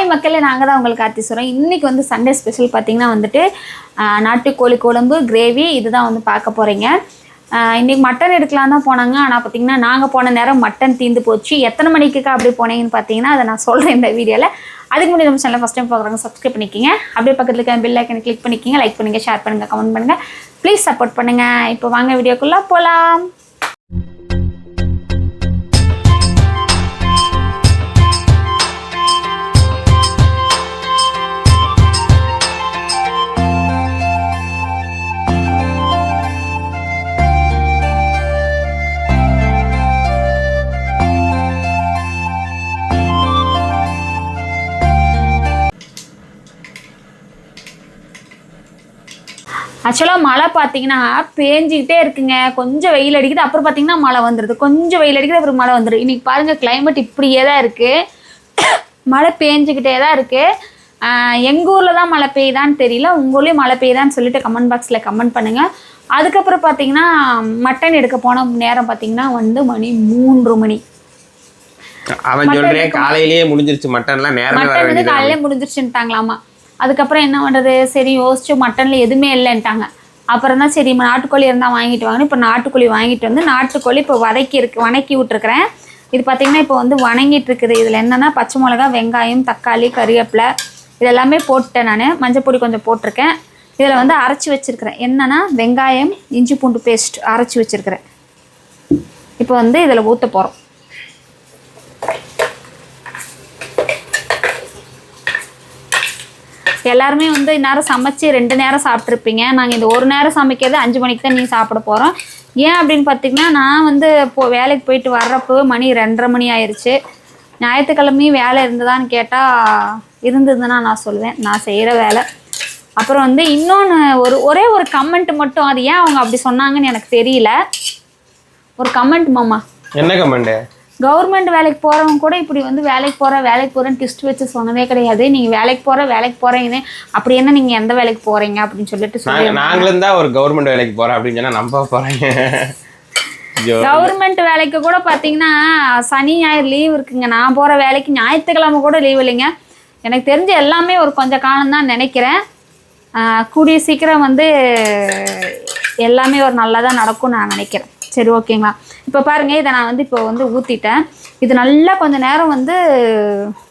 Hi மக்களே நாங்கள் தான் உங்களுக்கு ஆர்த்தி சொல்கிறோம் இன்றைக்கி வந்து சண்டே ஸ்பெஷல் பார்த்தீங்கன்னா வந்துட்டு நாட்டுக்கோழி குழம்பு கிரேவி இதுதான் வந்து பார்க்க போகிறீங்க இன்றைக்கி மட்டன் எடுக்கலாம் தான் போனாங்க. ஆனால் பார்த்திங்கன்னா நாங்கள் போன நேரம் மட்டன் தீந்து போச்சு. எத்தனை மணிக்குக்கா அப்படி போனீங்கன்னு பார்த்தீங்கன்னா அதை நான் சொல்கிறேன் இந்த வீடியோவில் அதுக்கு முன்னாடி நம்ம சேனலில் ஃபஸ்ட் டைம் பார்க்குறாங்க சப்ஸ்கிரைப் பண்ணிக்கிங்க. அப்படியே பக்கத்தில் இருக்க பில் ஐக்கனை கிளிக் பண்ணிக்கிங்க. லைக் பண்ணுங்கள் ஷேர் பண்ணுங்கள் கமெண்ட் பண்ணுங்கள் ப்ளீஸ் சப்போர்ட் பண்ணுங்கள் இப்போ வாங்க வீடியோக்குள்ளே போகலாம் ஆக்சுவலாக மழை பார்த்தீங்கன்னா பேஞ்சிக்கிட்டே இருக்குங்க. கொஞ்சம் வெயில் அடிக்குது அப்புறம் பார்த்தீங்கன்னா மழை வந்துடுது கொஞ்சம் வெயில் அடிக்குது அப்புறம் மழை வந்துடுது இன்னைக்கு பாருங்கள் climate இப்படியே தான் இருக்குது மழை பேஞ்சிக்கிட்டே தான் இருக்குது எங்கள் ஊரில் தான் மழை பெய்யுதான்னு தெரியல. உங்கள் ஊர்லேயும் மழை பெய்யுதான்னு சொல்லிட்டு கமெண்ட் பாக்ஸில் கமெண்ட் பண்ணுங்கள் அதுக்கப்புறம் பார்த்தீங்கன்னா மட்டன் எடுக்க போன நேரம் பார்த்தீங்கன்னா வந்து மணி மூன்று மணி. அவன் சொல்றேன் காலையிலேயே முடிஞ்சிருச்சு மட்டன்லாம் நேரமே மட்டன் வந்து காலையிலே முடிஞ்சிருச்சுன்ட்டாங்களாமா. அதுக்கப்புறம் என்ன பண்ணுறது சரி யோசிச்சு மட்டனில் எதுவுமே இல்லைன்ட்டாங்க. அப்புறம் தான் சரி நாட்டுக்கோழி இருந்தால் வாங்கிட்டு வாங்கணும் இப்போ நாட்டுக்கோழி வாங்கிட்டு வந்து நாட்டுக்கோழி இப்போ வதக்கி இருக்கு வணக்கி விட்டுருக்குறேன். இது பார்த்திங்கன்னா இப்போ வந்து வணங்கிட்டு இருக்குது. இதில் என்னென்னா பச்சை மிளகா வெங்காயம் தக்காளி கறிவேப்பிலை இதெல்லாமே போட்டுட்டேன் நான். மஞ்சப்பொடி கொஞ்சம் போட்டிருக்கேன். இதில் வந்து அரைச்சி வச்சுருக்கிறேன். என்னென்னா வெங்காயம் இஞ்சி பூண்டு பேஸ்ட் அரைச்சி வச்சுருக்கிறேன். இப்போ வந்து இதில் ஊற்ற போகிறோம் எல்லாருமே வந்து இந்நேரம் சமைச்சு ரெண்டு நேரம் சாப்பிட்ருப்பீங்க நாங்கள் இந்த ஒரு நேரம் சமைக்கிறது அஞ்சு மணிக்கு தான் நீ சாப்பிட போகிறோம் ஏன் அப்படின்னு பார்த்தீங்கன்னா நான் வந்து இப்போ வேலைக்கு போயிட்டு வர்றப்போ மணி ரெண்டரை மணி ஆயிடுச்சு ஞாயிற்றுக்கிழமையும் வேலை இருந்ததான்னு கேட்டால் இருந்ததுன்னா நான் சொல்லுவேன். நான் செய்கிற வேலை. அப்புறம் வந்து இன்னொன்று ஒரு ஒரே ஒரு கமெண்ட் மட்டும் அது ஏன் அவங்க அப்படி சொன்னாங்கன்னு எனக்கு தெரியல. ஒரு கமெண்ட் மாமா. என்ன கமெண்ட் கவர்மெண்ட் வேலைக்கு போகிறவங்க கூட இப்படி வந்து வேலைக்கு போகிற வேலைக்கு போகிறேன்னு டிஸ்ட் வச்சு சொன்னதே கிடையாது. நீங்கள் வேலைக்கு போகிற வேலைக்கு போகிறீங்க அப்படி என்ன நீங்கள் எந்த வேலைக்கு போகிறீங்க அப்படின்னு சொல்லிட்டு சொல்லி நாங்க நாங்களும் தான் ஒரு கவர்மெண்ட் வேலைக்கு போறோம் அப்படின்னு சொன்னா நம்ப போறாங்க. ஐயோ கவர்மெண்ட் வேலைக்கு கூட பார்த்தீங்கன்னா சனி ஞாயிறு லீவ் இருக்குங்க. நான் போகிற வேலைக்கு ஞாயிற்றுக்கிழமை கூட லீவ் இல்லைங்க. எனக்கு தெரிஞ்ச எல்லாமே ஒரு கொஞ்ச காலம் தான் நினைக்கிறேன். கூடிய சீக்கிரம் வந்து எல்லாமே ஒரு நல்லதாக நடக்கும் நான் நினைக்கிறேன். சரி ஓகேங்களா. இப்போ பாருங்கள் இதை நான் வந்து இப்போ வந்து ஊற்றிட்டேன் இது நல்லா கொஞ்ச நேரம் வந்து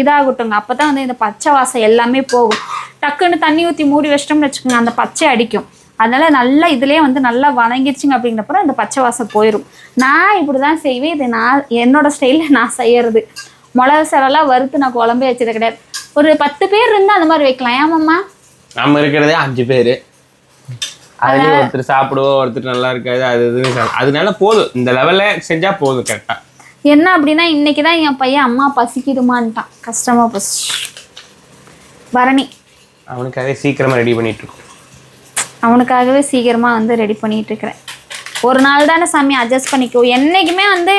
இதாகட்டுங்க. அப்போ தான் வந்து இந்த பச்சை வாசம் எல்லாமே போகும். டக்குன்னு தண்ணி ஊற்றி மூடி வச்சிட்டோம்னு வச்சுக்கோங்க அந்த பச்சை அடிக்கும். அதனால நல்லா இதுலயே வந்து நல்லா வணங்கிடுச்சுங்க அப்படிங்கிறப்பறம் இந்த பச்சை வாசம் போயிடும் நான் இப்படி தான் செய்வேன். இது நான் என்னோட ஸ்டைலில் நான் செய்யறது. மிளகு செலவெல்லாம் வறுத்து நான் குழம்பே வச்சது கிடையாது. ஒரு பத்து பேர் இருந்தால் அந்த மாதிரி வைக்கலாம். ஏமாம்மா நம்ம இருக்கிறதே அஞ்சு பேர். அதுலயும் ஒருத்தர் சாப்பிடுவோம் ஒருத்தர் நல்லா இருக்காது அது இதுன்னு அதனால போதும். இந்த லெவல்ல செஞ்சா போதும் கரெக்டா என்ன அப்படின்னா இன்னைக்கு தான் என் பையன் அம்மா பசிக்குதுமான்ட்டான். கஷ்டமா பசி பரணி. அவனுக்காகவே சீக்கிரமா ரெடி பண்ணிட்டு இருக்கோம் அவனுக்காகவே சீக்கிரமாக வந்து ரெடி பண்ணிட்டு இருக்கிறேன் ஒரு நாள் தானே சாமி அட்ஜஸ்ட் பண்ணிக்கோ என்றைக்குமே வந்து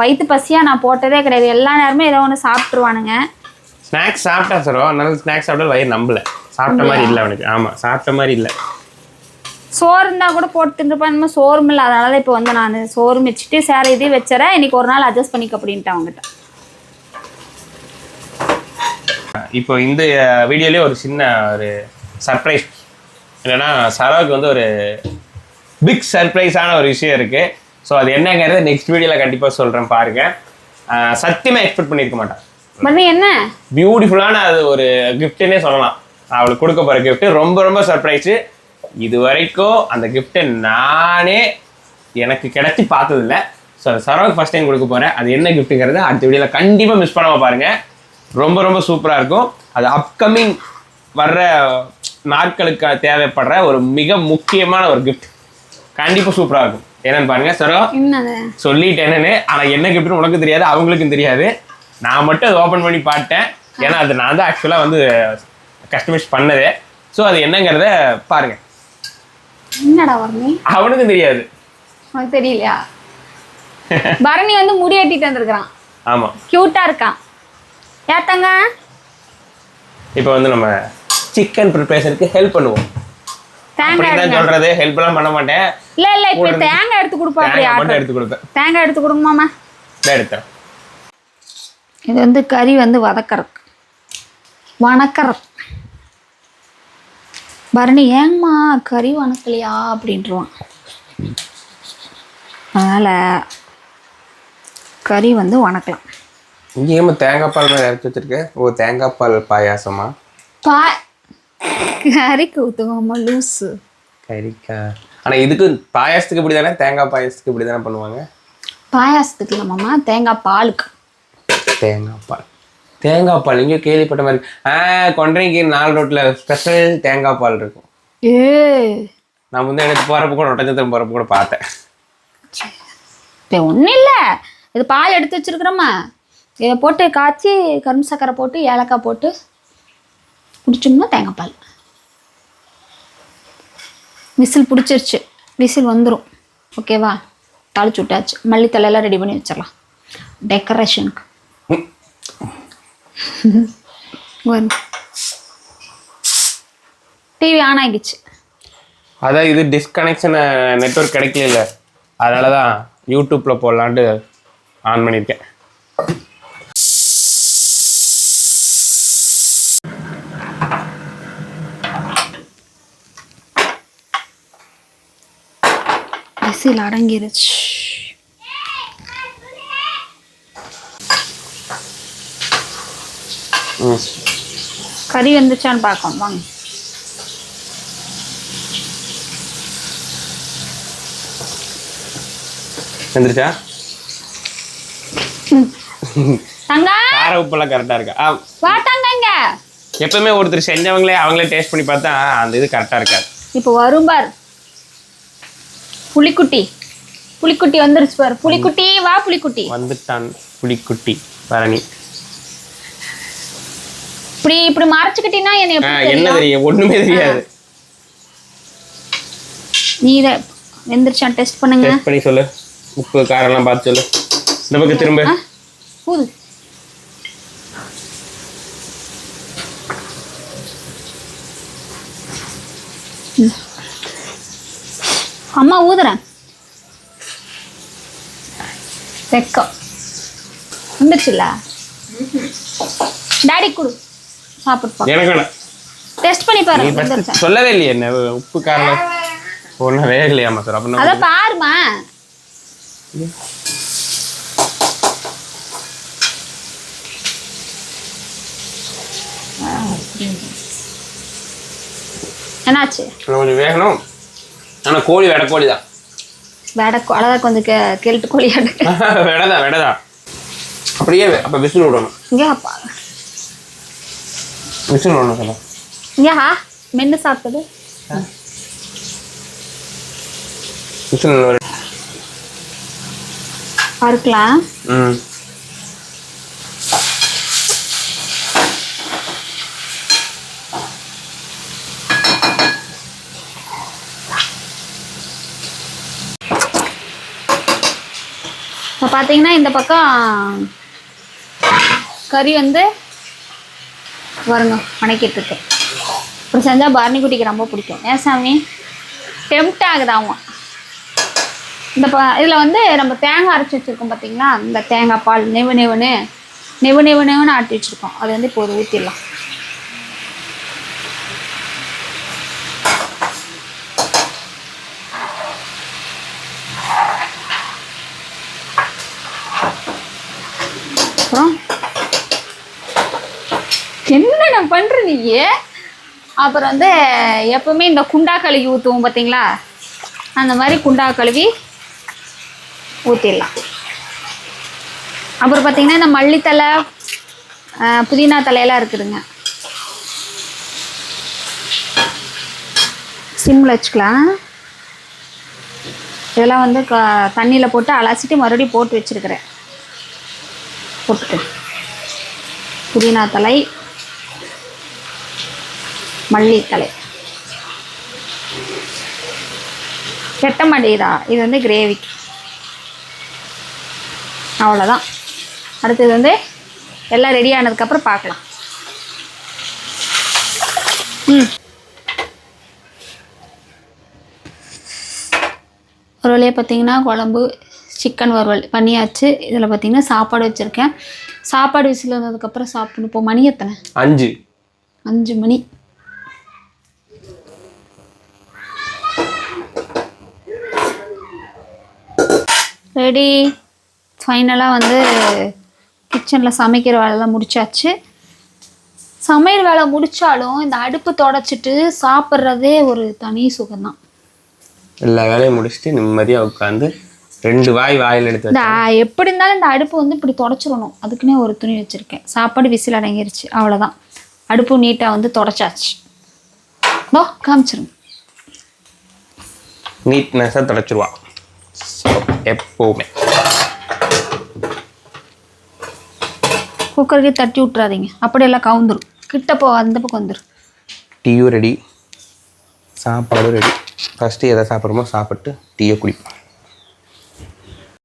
வயிற்று பசியாக நான் போட்டதே கிடையாது. எல்லா நேரமும் ஏதோ ஒன்று சாப்பிட்ருவானுங்க ஸ்நாக்ஸ் சாப்பிட்டா சரோ அதனால ஸ்நாக்ஸ் சாப்பிட்டா வயிறு நம்பல. சாப்பிட்ட மாதிரி இல்லை அவனுக்கு. ஆமா சாப்பிட்ட மாதிரி இல்லை. சோறு இருந்தால் கூட போட்டு தின்றுப்பான் இந்த சோறும் இல்லை. அதனால தான் இப்போ வந்து நான் சோறு வச்சுட்டு சேர இதையும் வச்சுறேன். இன்னைக்கு ஒரு நாள் அட்ஜஸ்ட் பண்ணிக்க அப்படின்ட்டு அவங்ககிட்ட இப்போ இந்த வீடியோலேயே ஒரு சின்ன ஒரு சர்ப்ரைஸ் என்னன்னா சரோவுக்கு வந்து ஒரு பிக் சர்ப்ரைஸான ஒரு விஷயம் இருக்கு. ஸோ அது என்னங்கிறத நெக்ஸ்ட் வீடியோவில் கண்டிப்பாக சொல்கிறேன் பாருங்க. அஹ் சத்தியமா எக்ஸ்பெக்ட் பண்ணியிருக்க மாட்டேன். என்ன? பியூட்டிஃபுல்லான அது ஒரு கிஃப்ட்னே சொல்லலாம். அவளுக்கு கொடுக்க போகிற gift. ரொம்ப ரொம்ப சர்ப்ரைஸு இது வரைக்கும் அந்த கிஃப்ட்டை நானே எனக்கு கிடைச்சி பார்த்ததில்ல. ஸோ அது சரவுக்கு ஃபஸ்ட் டைம் கொடுக்க போகிறேன் அது என்ன கிஃப்ட்டுங்கிறத அடுத்த வீடியோவில் கண்டிப்பாக மிஸ் பண்ணாமல் பாருங்கள் ரொம்ப ரொம்ப சூப்பராக இருக்கும். அது அப்கமிங் வர்ற நாட்களுக்கு தேவைப்படுற ஒரு மிக முக்கியமான ஒரு gift. கண்டிப்பாக சூப்பராக இருக்கும். என்னன்னு பாருங்க சரோ என்னது? சொல்லிட்டேன் என்னன்னு. ஆனா என்ன கிஃப்ட்னு உனக்கும் தெரியாது அவங்களுக்கும் தெரியாது. நான் மட்டும் அதை ஓப்பன் பண்ணி பார்த்தேன். ஏன்னா அது நான் தான் ஆக்சுவலாக வந்து கஸ்டமைஸ் பண்ணது. ஸோ அது என்னங்கிறத பாருங்க. என்னடா வரணி? அவனுக்கும் தெரியாது. உனக்கு தெரியலையா? பரணி வந்து முடி வெட்டிட்டு வந்திருக்கிறான். ஆமா. க்யூட்டாக இருக்கான். ஏத்தங்க இப்போ வந்து நம்ம சிக்கன் ப்ரிப்பரேஷனுக்கு ஹெல்ப் பண்ணுவோம். தேங்காய் அப்படிதான் எடுங்க. சொல்றது. ஹெல்ப் எல்லாம் பண்ண மாட்டேன். இல்ல இல்ல இப்ப தேங்காய் எடுத்து கொடுப்பா அப்படி தேங்காய் மட்டும் ஆட்டம் எடுத்து கொடுப்பேன். தேங்காய் எடுத்து கொடுங்க மாமா இதான் எடுத்தேன் இது வந்து கறி வந்து வதக்கறதுக்கு. வணக்கறது பரணி ஏங்கம்மா கறி வணக்கலையா? அப்படின்ட்டுருவான் அதனால் கறி வந்து வணக்கலாம். இங்கே ஏமா தேங்காய் பால் மாதிரி இறச்சி வச்சிருக்கேன் ஓ தேங்காய் பால் பாயாசமா? பா கறிக்கு ஊற்றுவோம்மா லூஸு கறிக்கா. ஆனா இதுக்கு பாயாசத்துக்கு இப்படி தானே? தேங்காய் பாயாசத்துக்கு இப்படி தானே பண்ணுவாங்க? பாயாசத்துக்கு இல்லைம்மாம்மா தேங்காய் பாலுக்கு. தேங்காய் பால். தேங்காய் பால். இங்கே கேள்விப்பட்ட மாதிரி ஆ கொன்றைக்கு நாலு ரோட்டில் ஸ்பெஷல் தேங்காய் பால் இருக்கும். ஏ. நான் வந்து எனக்கு போகிறப்ப கூட ஒட்டச்சத்திரம் போகிறப்ப கூட பார்த்தேன். ஒன்றும் இல்லை. இது பால் எடுத்து வச்சிருக்கிறோமா? இதை போட்டு காய்ச்சி கரும்பு சக்கரை போட்டு ஏலக்காய் போட்டு குடிச்சோம்னா தேங்காய் பால். விசில் பிடிச்சிருச்சு. விசில் வந்துடும் ஓகேவா? தாளிச்சு விட்டாச்சு. மல்லித்தலையெல்லாம் ரெடி பண்ணி வச்சிடலாம். டெக்கரேஷனுக்கு டிவி ஆன் ஆகிடுச்சு அதான் இது டிஸ்கனெக்ஷன் நெட்வொர்க் கிடைக்கல அதனால தான் யூடியூப்பில் போடலான்ட்டு ஆன் பண்ணியிருக்கேன். விசில் அடங்கிருச்சு ம் கறி வந்துச்சான்னு பார்க்கணும் வாங்க. வந்துருச்சா? தங்கா! கார உப்பெல்லாம் கரெக்டாக இருக்கா? வா தங்க இங்க எப்பவுமே ஒருத்தர் செஞ்சவங்களே அவங்களே டேஸ்ட் பண்ணி பார்த்தா அந்த இது கரெக்டாக இருக்காது. இப்போ வரும் பார். புலிக்குட்டி. புலிக்குட்டி வந்துருச்சு பார். புலிக்குட்டி வா புலிக்குட்டி. வந்துட்டான் புலிக்குட்டி பரணி. இப்படி இப்படி மறைச்சுக்கிட்டீங்கன்னா என்னை என்ன தெரியும்? ஒண்ணுமே தெரியாது. நீ இதை வெந்துருச்சான் டெஸ்ட் பண்ணுங்க. டேஸ்ட் பண்ணி சொல்லு. உப்பு காரம்லாம் பார்த்து சொல்லு. இந்த பக்கம் திரும்ப. ம். அம்மா ஊதுறேன். வெக்கம். வந்துருச்சுல்ல? டாடி கொடு. சாப்பிட்டு எனக்கு டெஸ்ட் பண்ணி நீ பாரு first வந்துருச்சா சொல்லவே இல்லையே என்ன உப்பு காரம் ஒன்றும் வேகலையாமா சார்? அத அப்படின்னா பாருமா என்னாச்சு கொஞ்சம் வேகணும். ஆனால் கோழி வெடை கோழி தான். வேட அழகா கொஞ்சம் கே கேள்ட்டு கோழியாட்டு வெடைதான் வெடைதான். அப்படியே அப்போ விசில் விடணும். இங்கே அப்பா. சொல்ல இங்கே ஹா மென்று சாப்பிட்டது விசில் பருக்கலாம் ம். இப்போ பார்த்தீங்கன்னா இந்த பக்கம் கறி வந்து வருங்க வணக்கிட்டுருக்கு இப்படி செஞ்சால் பரணி குட்டிக்கு ரொம்ப பிடிக்கும். ஏன் சாமி? டெம்ட் ஆகுது அவன்? இந்த ப இதில் வந்து நம்ம தேங்காய் அரைச்சி வச்சுருக்கோம் பார்த்தீங்களா இந்த தேங்காய் பால் நெவு நெவுன்னு. நெவு நெவு நெவுன்னு ஆட்டி வச்சுருக்கோம். அது வந்து இப்போது ஊற்றிடலாம் அப்புறம் என்ன நான் பண்ணுறேன் நீ அப்புறம் வந்து எப்பவுமே இந்த குண்டா கழுவி ஊற்றுவோம் பார்த்தீங்களா அந்த மாதிரி குண்டா கழுவி ஊற்றிடலாம் அப்புறம் பார்த்தீங்கன்னா இந்த மல்லித்தலை புதினா தலையெல்லாம் இருக்குதுங்க. சிம்மில் வச்சுக்கலாம். இதெல்லாம் வந்து க தண்ணியில் போட்டு அலசிட்டு மறுபடியும் போட்டு வச்சுருக்கிறேன். போட்டுட்டு. புதினா தலை மல்லித்தலை வெட்டமல்லி தான் இது வந்து கிரேவிக்கு அவ்வளோதான் அடுத்தது வந்து எல்லாம் ரெடி ஆனதுக்கப்புறம் பார்க்கலாம். ம். ஒரு வழியாக பார்த்தீங்கன்னா குழம்பு சிக்கன் வறுவல் பண்ணியாச்சு. இதில் பார்த்தீங்கன்னா சாப்பாடு வச்சுருக்கேன். சாப்பாடு விசில் வந்ததுக்கப்புறம் சாப்பிடணும். இப்போ மணி எத்தனை? அஞ்சு. அஞ்சு மணி. ரெடி ஃபைனலாக வந்து கிச்சனில் சமைக்கிற வேலைலாம் முடிச்சாச்சு. சமையல் வேலை முடிச்சாலும் இந்த அடுப்பு தொடச்சிட்டு சாப்பிட்றதே ஒரு தனி சுகம்தான். எல்லா வேலையும் முடிச்சுட்டு நிம்மதியாக உட்காந்து ரெண்டு வாய் வாயில் எடுத்து இந்த எப்படி இருந்தாலும் இந்த அடுப்பு வந்து இப்படி தொடச்சிடணும். அதுக்குன்னே ஒரு துணி வச்சுருக்கேன். சாப்பாடு விசில் அடங்கிருச்சு. அவ்வளோதான் அடுப்பு நீட்டாக வந்து தொடச்சாச்சு. நோ காமிச்சிருங்க நீட்னஸாக தொடச்சிருவா. ஸோ எப்போவுமே. குக்கருக்கு தட்டி விட்றாதீங்க அப்படியெல்லாம் கவுந்துரும். கிட்ட போ அந்த பக்கம் வந்துடும் டீயும் ரெடி சாப்பாடும் ரெடி ஃபஸ்ட்டு எதை சாப்பிட்றோமோ சாப்பிட்டு டீயை குடிப்போம்.